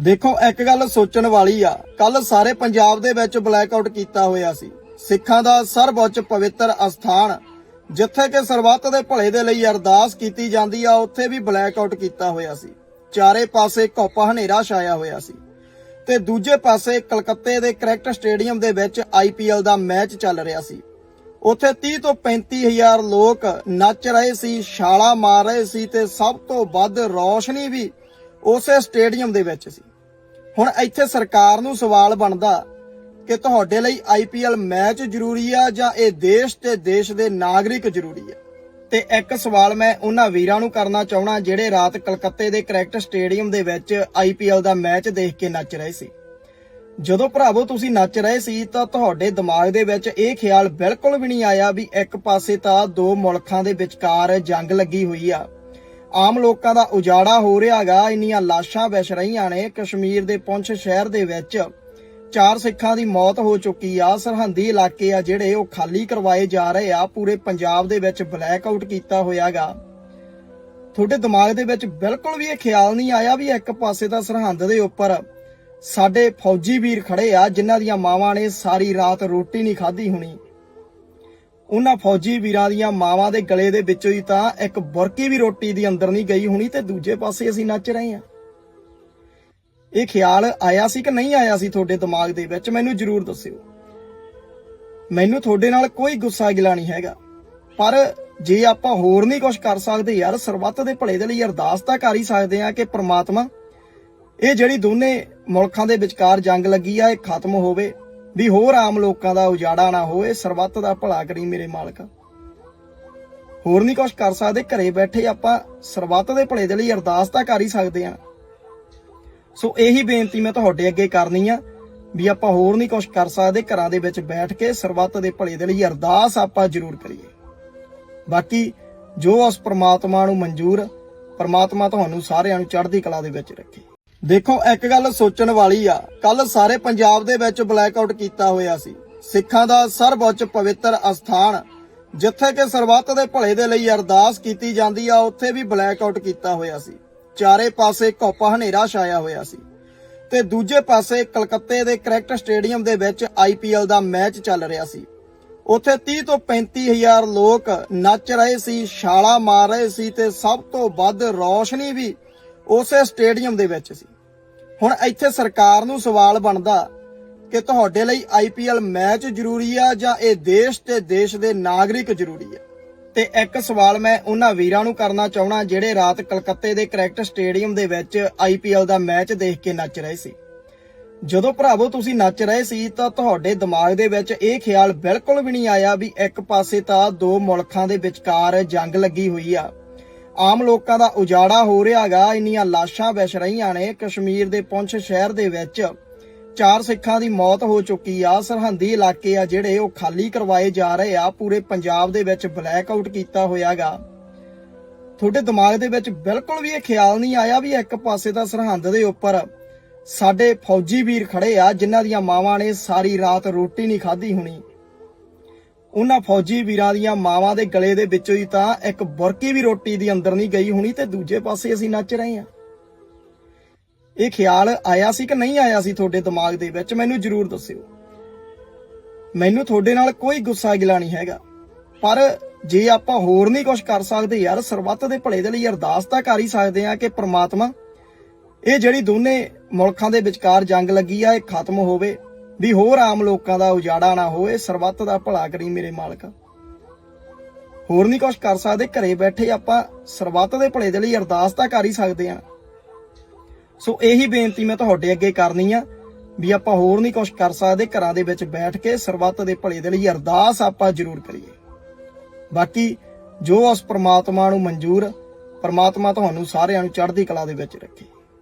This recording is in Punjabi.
ਦੇਖੋ, ਇੱਕ ਗੱਲ ਸੋਚਣ ਵਾਲੀ ਆ। ਕੱਲ ਸਾਰੇ ਪੰਜਾਬ ਦੇ ਵਿੱਚ ਬਲੈਕਆਊਟ ਕੀਤਾ ਹੋਇਆ ਸੀ। ਸਿੱਖਾਂ ਦਾ ਸਰਵਉੱਚ ਪਵਿੱਤਰ ਅਸਥਾਨ, ਜਿੱਥੇ ਕਿ ਸਰਬੱਤ ਦੇ ਭਲੇ ਦੇ ਲਈ ਅਰਦਾਸ ਕੀਤੀ ਜਾਂਦੀ ਆ, ਉੱਥੇ ਵੀ ਬਲੈਕਆਊਟ ਕੀਤਾ ਹੋਇਆ ਸੀ। ਚਾਰੇ ਪਾਸੇ ਘੁੱਪ ਹਨੇਰਾ ਛਾਇਆ ਹੋਇਆ ਸੀ। ਤੇ ਦੂਜੇ ਪਾਸੇ ਕਲਕੱਤੇ ਦੇ ਕ੍ਰਿਕਟ ਸਟੇਡੀਅਮ ਦੇ ਵਿੱਚ ਆਈਪੀਐਲ ਦਾ ਮੈਚ ਚੱਲ ਰਿਹਾ ਸੀ। ਉੱਥੇ 30 ਤੋਂ 35 ਹਜ਼ਾਰ ਲੋਕ ਨੱਚ ਰਹੇ ਸੀ, ਛਾਲਾ ਮਾਰ ਰਹੇ ਸੀ ਤੇ ਸਭ ਤੋਂ ਵੱਧ ਰੌਸ਼ਨੀ ਵੀ ਉਸੇ ਸਟੇਡੀਅਮ ਦੇ ਵਿੱਚ ਸੀ। ਹੁਣ ਇੱਥੇ ਸਰਕਾਰ ਨੂੰ ਸਵਾਲ ਬਣਦਾ ਕਿ ਤੁਹਾਡੇ ਲਈ ਆਈਪੀਐਲ ਮੈਚ ਜ਼ਰੂਰੀ ਆ ਜਾਂ ਇਹ ਦੇਸ਼ ਤੇ ਦੇਸ਼ ਦੇ ਨਾਗਰਿਕ ਜ਼ਰੂਰੀ ਆ? ਤੇ ਇੱਕ ਸਵਾਲ ਮੈਂ ਉਹਨਾਂ ਵੀਰਾਂ ਨੂੰ ਕਰਨਾ ਚਾਹਣਾ ਜਿਹੜੇ ਰਾਤ ਕਲਕੱਤੇ ਦੇ ਕ੍ਰਿਕਟ ਸਟੇਡੀਅਮ ਦੇ ਵਿੱਚ ਆਈਪੀਐਲ ਦਾ ਮੈਚ ਦੇਖ ਕੇ ਨੱਚ ਰਹੇ ਸੀ। ਜਦੋਂ ਭਰਾਵੋ ਤੁਸੀਂ ਨੱਚ ਰਹੇ ਸੀ ਤਾਂ ਤੁਹਾਡੇ ਦਿਮਾਗ ਦੇ ਵਿੱਚ ਇਹ ਖਿਆਲ ਬਿਲਕੁਲ ਵੀ ਨਹੀਂ ਆਇਆ ਵੀ ਇੱਕ ਪਾਸੇ ਤਾਂ ਦੋ ਮੁਲਕਾਂ ਦੇ ਵਿਚਕਾਰ ਜੰਗ ਲੱਗੀ ਹੋਈ ਆ। ਆਮ ਲੋਕਾਂ ਦਾ ਉਜਾੜਾ ਹੋ ਰਿਹਾਗਾ ਇੰਨੀਆਂ ਲਾਸ਼ਾਂ ਵਿਛ ਰਹੀਆਂ ਨੇ ਕਸ਼ਮੀਰ ਦੇ ਪੁੰਛ ਸ਼ਹਿਰ ਦੇ ਵਿੱਚ। ਚਾਰ ਸਿੱਖਾਂ ਦੀ ਮੌਤ ਹੋ ਚੁੱਕੀ ਆ। ਸਰਹੰਦੀ ਇਲਾਕੇ ਆ ਜਿਹੜੇ ਉਹ ਖਾਲੀ ਕਰਵਾਏ ਜਾ ਰਹੇ ਆ। ਪੂਰੇ ਪੰਜਾਬ ਦੇ ਵਿੱਚ ਬਲੈਕਆਊਟ ਕੀਤਾ ਹੋਇਆਗਾ ਤੁਹਾਡੇ ਦਿਮਾਗ ਦੇ ਵਿੱਚ ਬਿਲਕੁਲ ਵੀ ਇਹ ਖਿਆਲ ਨਹੀਂ ਆਇਆ ਵੀ ਇੱਕ ਪਾਸੇ ਤਾਂ ਸਰਹੰਦ ਦੇ ਉੱਪਰ ਸਾਡੇ ਫੌਜੀ ਵੀਰ ਖੜੇ ਆ, ਜਿਨ੍ਹਾਂ ਦੀਆਂ ਮਾਵਾਂ ਨੇ ਸਾਰੀ ਰਾਤ ਰੋਟੀ ਨਹੀਂ ਖਾਧੀ ਹੋਣੀ। ਉਹਨਾਂ ਫੌਜੀ ਵੀਰਾਂ ਦੀਆਂ ਮਾਵਾਂ ਦੇ ਗਲੇ ਦੇ ਵਿੱਚੋਂ ਹੀ ਤਾਂ ਇੱਕ ਬੁਰਕੀ ਵੀ ਰੋਟੀ ਦੀ ਅੰਦਰ ਨਹੀਂ ਗਈ ਹੋਣੀ ਤੇ ਦੂਜੇ ਪਾਸੇ ਅਸੀਂ ਨੱਚ ਰਹੇ ਹਾਂ। ਇਹ ਖਿਆਲ ਆਇਆ ਸੀ ਕਿ ਨਹੀਂ ਆਇਆ ਸੀ ਤੁਹਾਡੇ ਦਿਮਾਗ ਦੇ ਵਿੱਚ? ਮੈਨੂੰ ਜਰੂਰ ਦੱਸਿਓ। ਮੈਨੂੰ ਤੁਹਾਡੇ ਨਾਲ ਕੋਈ ਗੁੱਸਾ ਗਿਲਾ ਨਹੀਂ ਹੈਗਾ। ਪਰ ਜੇ ਆਪਾਂ ਹੋਰ ਨਹੀਂ ਕੁਝ ਕਰ ਸਕਦੇ ਯਾਰ, ਸਰਬੱਤ ਦੇ ਭਲੇ ਦੇ ਲਈ ਅਰਦਾਸ ਤਾਂ ਕਰ ਹੀ ਸਕਦੇ ਆ ਕਿ ਪ੍ਰਮਾਤਮਾ, ਇਹ ਜਿਹੜੀ ਦੋਨੇ ਮੁਲਕਾਂ ਦੇ ਵਿਚਕਾਰ ਜੰਗ ਲੱਗੀ ਆ, ਇਹ ਖਤਮ ਹੋਵੇ। ਵੀ ਹੋਰ ਆਮ ਲੋਕਾਂ ਦਾ ਉਜਾੜਾ ਨਾ ਹੋਵੇ, ਸਰਬੱਤ ਦਾ ਭਲਾ ਕਰੀ ਮੇਰੇ ਮਾਲਕ। ਹੋਰ ਨਹੀਂ ਕੁਝ ਕਰ ਸਕਦੇ, ਘਰੇ ਬੈਠੇ ਆਪਾਂ ਸਰਬੱਤ ਦੇ ਭਲੇ ਦੇ ਲਈ ਅਰਦਾਸ ਤਾਂ ਕਰ ਹੀ ਸਕਦੇ ਆ ਸੋ ਇਹੀ ਬੇਨਤੀ ਮੈਂ ਤੁਹਾਡੇ ਅੱਗੇ ਕਰਨੀ ਆ, ਵੀ ਆਪਾਂ ਹੋਰ ਨਹੀਂ ਕੁਝ ਕਰ ਸਕਦੇ, ਘਰਾਂ ਦੇ ਵਿੱਚ ਬੈਠ ਕੇ ਸਰਬੱਤ ਦੇ ਭਲੇ ਦੇ ਲਈ ਅਰਦਾਸ ਆਪਾਂ ਜ਼ਰੂਰ ਕਰੀਏ। ਬਾਕੀ ਜੋ ਉਸ ਪ੍ਰਮਾਤਮਾ ਨੂੰ ਮਨਜ਼ੂਰ, ਪ੍ਰਮਾਤਮਾ ਤੁਹਾਨੂੰ ਸਾਰਿਆਂ ਨੂੰ ਚੜ੍ਹਦੀ ਕਲਾ ਦੇ ਵਿੱਚ ਰੱਖੇ। ਦੇਖੋ, ਇੱਕ ਗੱਲ ਸੋਚਣ ਵਾਲੀ ਆ। ਕੱਲ ਸਾਰੇ ਪੰਜਾਬ ਦੇ ਵਿੱਚ ਬਲੈਕਆਊਟ ਕੀਤਾ ਹੋਇਆ ਸੀ। ਸਿੱਖਾਂ ਦਾ ਸਰਵਉੱਚ ਪਵਿੱਤਰ ਅਸਥਾਨ, ਜਿੱਥੇ ਕਿ ਸਰਬੱਤ ਦੇ ਭਲੇ ਦੇ ਲਈ ਅਰਦਾਸ ਕੀਤੀ ਜਾਂਦੀ ਆ, ਉੱਥੇ ਵੀ ਬਲੈਕਆਊਟ ਕੀਤਾ ਹੋਇਆ ਸੀ। ਚਾਰੇ ਪਾਸੇ ਘੁੱਪ ਹਨੇਰਾ ਛਾਇਆ ਹੋਇਆ ਸੀ। ਤੇ ਦੂਜੇ ਪਾਸੇ ਕਲਕੱਤੇ ਦੇ ਕ੍ਰਿਕਟ ਸਟੇਡੀਅਮ ਦੇ ਵਿੱਚ ਆਈਪੀਐਲ ਦਾ ਮੈਚ ਚੱਲ ਰਿਹਾ ਸੀ। ਉੱਥੇ 30 ਤੋਂ 35 ਹਜ਼ਾਰ ਲੋਕ ਨੱਚ ਰਹੇ ਸੀ, ਛਾਲਾ ਮਾਰ ਰਹੇ ਸੀ ਤੇ ਸਭ ਤੋਂ ਵੱਧ ਰੌਸ਼ਨੀ ਵੀ ਉਸੇ ਸਟੇਡੀਅਮ ਦੇ ਵਿੱਚ ਸੀ। ਹੁਣ ਇੱਥੇ ਸਰਕਾਰ ਨੂੰ ਸਵਾਲ ਬਣਦਾ ਕਿ ਤੁਹਾਡੇ ਲਈ ਆਈਪੀਐਲ ਮੈਚ ਜ਼ਰੂਰੀ ਆ ਜਾਂ ਇਹ ਦੇਸ਼ ਤੇ ਦੇਸ਼ ਦੇ ਨਾਗਰਿਕ ਜ਼ਰੂਰੀ ਆ? ਤੇ ਇੱਕ ਸਵਾਲ ਮੈਂ ਉਹਨਾਂ ਵੀਰਾਂ ਨੂੰ ਕਰਨਾ ਚਾਹਣਾ ਜਿਹੜੇ ਰਾਤ ਕਲਕੱਤੇ ਦੇ ਕ੍ਰਿਕਟ ਸਟੇਡੀਅਮ ਦੇ ਵਿੱਚ ਆਈਪੀਐਲ ਦਾ ਮੈਚ ਦੇਖ ਕੇ ਨੱਚ ਰਹੇ ਸੀ। ਜਦੋਂ ਭਰਾਵੋ ਤੁਸੀਂ ਨੱਚ ਰਹੇ ਸੀ ਤਾਂ ਤੁਹਾਡੇ ਦਿਮਾਗ ਦੇ ਵਿੱਚ ਇਹ ਖਿਆਲ ਬਿਲਕੁਲ ਵੀ ਨਹੀਂ ਆਇਆ ਵੀ ਇੱਕ ਪਾਸੇ ਤਾਂ ਦੋ ਮੁਲਕਾਂ ਦੇ ਵਿਚਕਾਰ ਜੰਗ ਲੱਗੀ ਹੋਈ ਆ। ਆਮ ਲੋਕਾਂ ਦਾ ਉਜਾੜਾ ਹੋ ਰਿਹਾਗਾ ਇੰਨੀਆਂ ਲਾਸ਼ਾਂ ਵਿਛ ਰਹੀਆਂ ਨੇ ਕਸ਼ਮੀਰ ਦੇ ਪੁੰਛ ਸ਼ਹਿਰ ਦੇ ਵਿੱਚ। ਚਾਰ ਸਿੱਖਾਂ ਦੀ ਮੌਤ ਹੋ ਚੁੱਕੀ ਆ। ਸਰਹੰਦੀ ਇਲਾਕੇ ਆ ਜਿਹੜੇ ਉਹ ਖਾਲੀ ਕਰਵਾਏ ਜਾ ਰਹੇ ਆ। ਪੂਰੇ ਪੰਜਾਬ ਦੇ ਵਿੱਚ ਬਲੈਕਆਊਟ ਕੀਤਾ ਹੋਇਆਗਾ ਤੁਹਾਡੇ ਦਿਮਾਗ ਦੇ ਵਿੱਚ ਬਿਲਕੁਲ ਵੀ ਇਹ ਖਿਆਲ ਨਹੀਂ ਆਇਆ ਵੀ ਇੱਕ ਪਾਸੇ ਤਾਂ ਸਰਹੰਦ ਦੇ ਉੱਪਰ ਸਾਡੇ ਫੌਜੀ ਵੀਰ ਖੜੇ ਆ, ਜਿਨ੍ਹਾਂ ਦੀਆਂ ਮਾਵਾਂ ਨੇ ਸਾਰੀ ਰਾਤ ਰੋਟੀ ਨਹੀਂ ਖਾਧੀ ਹੋਣੀ। ਉਹਨਾਂ ਫੌਜੀ ਵੀਰਾਂ ਦੀਆਂ ਮਾਵਾਂ ਦੇ ਗਲੇ ਦੇ ਵਿੱਚੋਂ ਹੀ ਤਾਂ ਇੱਕ ਬੁਰਕੀ ਵੀ ਰੋਟੀ ਦੀ ਅੰਦਰ ਨਹੀਂ ਗਈ ਹੋਣੀ ਤੇ ਦੂਜੇ ਪਾਸੇ ਅਸੀਂ ਨੱਚ ਰਹੇ ਹਾਂ। ਇਹ ਖਿਆਲ ਆਇਆ ਸੀ ਕਿ ਨਹੀਂ ਆਇਆ ਸੀ ਤੁਹਾਡੇ ਦਿਮਾਗ ਦੇ ਵਿੱਚ? ਮੈਨੂੰ ਜਰੂਰ ਦੱਸਿਓ। ਮੈਨੂੰ ਤੁਹਾਡੇ ਨਾਲ ਕੋਈ ਗੁੱਸਾ ਗਿਲਾ ਨਹੀਂ ਹੈਗਾ। ਪਰ ਜੇ ਆਪਾਂ ਹੋਰ ਨਹੀਂ ਕੁਝ ਕਰ ਸਕਦੇ ਯਾਰ, ਸਰਬੱਤ ਦੇ ਭਲੇ ਦੇ ਲਈ ਅਰਦਾਸ ਤਾਂ ਕਰ ਹੀ ਸਕਦੇ ਆ ਕਿ ਪ੍ਰਮਾਤਮਾ, ਇਹ ਜਿਹੜੀ ਦੋਨੇ ਮੁਲਕਾਂ ਦੇ ਵਿਚਕਾਰ ਜੰਗ ਲੱਗੀ ਆ, ਇਹ ਖਤਮ ਹੋਵੇ। ਵੀ ਹੋਰ ਆਮ ਲੋਕਾਂ ਦਾ ਉਜਾੜਾ ਨਾ ਹੋਵੇ ਸਰਬੱਤ ਦਾ ਭਲਾ ਕਰੀ ਮੇਰੇ ਮਾਲਕ। ਹੋਰ ਨਹੀਂ ਕੁਝ ਕਰ ਸਕਦੇ, ਘਰੇ ਬੈਠੇ ਆਪਾਂ ਸਰਬੱਤ ਦੇ ਭਲੇ ਦੇ ਲਈ ਅਰਦਾਸ ਤਾਂ ਕਰ ਹੀ ਸਕਦੇ ਆ ਸੋ ਇਹੀ ਬੇਨਤੀ ਮੈਂ ਤੁਹਾਡੇ ਅੱਗੇ ਕਰਨੀ ਆ, ਵੀ ਆਪਾਂ ਹੋਰ ਨਹੀਂ ਕੁਝ ਕਰ ਸਕਦੇ, ਘਰਾਂ ਦੇ ਵਿੱਚ ਬੈਠ ਕੇ ਸਰਬੱਤ ਦੇ ਭਲੇ ਦੇ ਲਈ ਅਰਦਾਸ ਆਪਾਂ ਜ਼ਰੂਰ ਕਰੀਏ। ਬਾਕੀ ਜੋ ਉਸ ਪ੍ਰਮਾਤਮਾ ਨੂੰ ਮਨਜ਼ੂਰ, ਪ੍ਰਮਾਤਮਾ ਤੁਹਾਨੂੰ ਸਾਰਿਆਂ ਨੂੰ ਚੜ੍ਹਦੀ ਕਲਾ ਦੇ ਵਿੱਚ ਰੱਖੇ।